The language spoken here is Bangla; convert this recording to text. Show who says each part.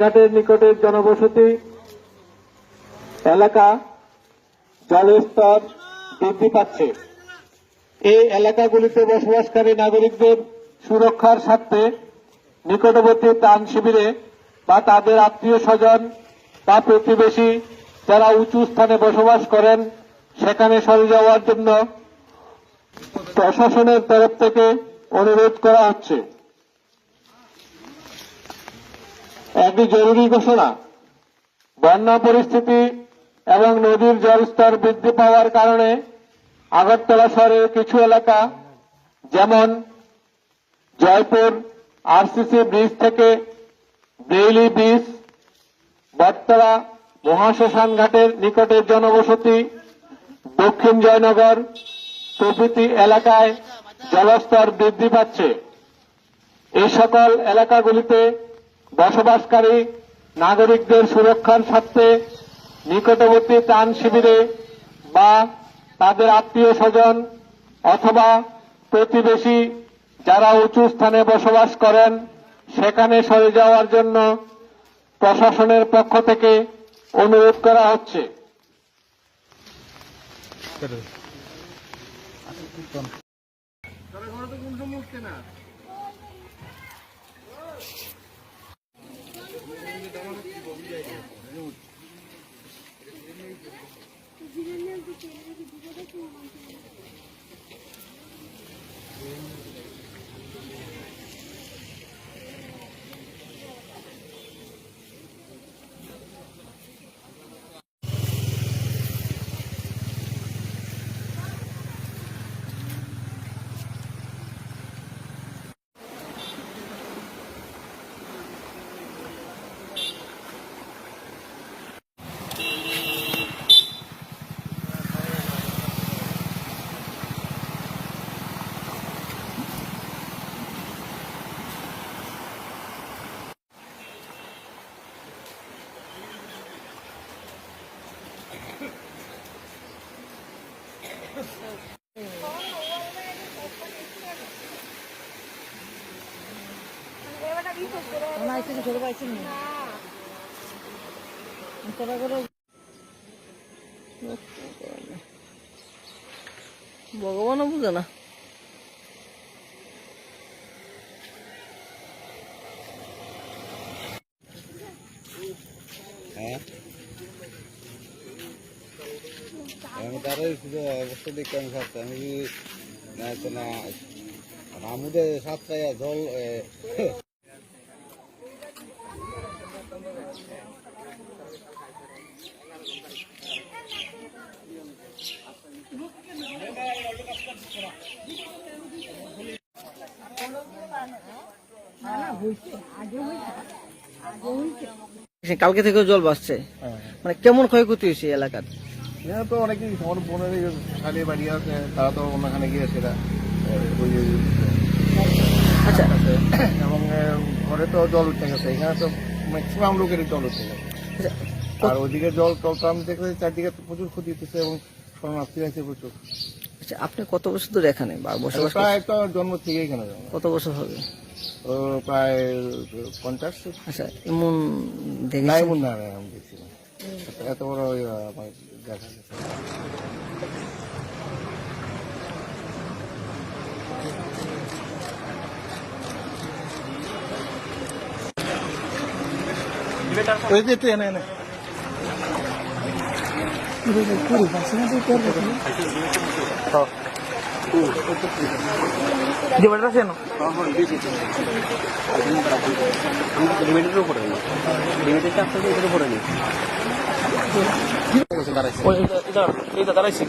Speaker 1: ঘাটের নিকটের জনবসতি? এলাকা জলের স্তর বৃদ্ধি পাচ্ছে। এই এলাকাগুলিতে বসবাসকারী নাগরিকদের সুরক্ষার স্বার্থে নিকটবর্তী ত্রাণ শিবিরে বা তাদের আত্মীয় স্বজন বা প্রতিবেশী যারা উঁচু স্থানে বসবাস করেন, সেখানে সরে যাওয়ার জন্য প্রশাসনের তরফ থেকে অনুরোধ করা হচ্ছে। একটি জরুরি ঘোষণা। বন্যা পরিস্থিতি এবং নদীর জলস্তর বৃদ্ধি পাওয়ার কারণে আগরতলা শহরের কিছু এলাকা, যেমন জয়পুর, আরসিসি ব্রিজ থেকে বেইলি ব্রিজ, বটতলা, মহাশ্মশান ঘাটের নিকটের জনবসতি, দক্ষিণ জয়নগর প্রভৃতি এলাকায় জলস্তর বৃদ্ধি পাচ্ছে। এই সকল এলাকাগুলিতে বসবাসকারী নাগরিকদের সুরক্ষার স্বার্থে নিকটবর্তী ত্রাণ শিবিরে বা তাদের আত্মীয় স্বজন অথবা প্রতিবেশী যারা উঁচু স্থানে বসবাস করেন, সেখানে সরে যাওয়ার জন্য প্রশাসনের পক্ষ থেকে অনুরোধ করা হচ্ছে।
Speaker 2: আমার থেকে ছোট পাইছি না। তোরা করে ভগবানও বুঝে না।
Speaker 3: হ্যাঁ? আমি তারই শুধু অবস্থা দেখতে আমি সাথে আমি না তো না রামুদে সাতটায় জল
Speaker 2: কালকে থেকেও জল বাসছে মানে কেমন ক্ষয়ক্ষতি হয়েছে এলাকার?
Speaker 4: এখানে তো আমার বোনের শালি বাড়ি আছে তারা তো অন্যখানে গিয়ে সেটা
Speaker 2: আচ্ছা।
Speaker 4: এবং ঘরে তো জল উঠে গেছে এখানে তো ম্যাক্সিমাম লোকেরই জল গেছে।
Speaker 2: আচ্ছা
Speaker 4: আর ওইদিকে জল টল তো চারদিকে তো প্রচুর ক্ষতি হতেছে এবং শরণার্থী আছে প্রচুর।
Speaker 2: আচ্ছা আপনি কত বছর ধরে এখানে? বা বসবাস করছেন?
Speaker 4: প্রায় তো জন্ম থেকে এখানে
Speaker 2: কত বছর হবে?
Speaker 4: তো প্রায় পঞ্চাশ।
Speaker 2: আচ্ছা এমন
Speaker 4: নাই
Speaker 2: দেখেছেন
Speaker 4: মনে আমি দেখছি এত বড় আমার দেখা ওই যে ট্রেনে এনে
Speaker 3: দাঁড়াইছি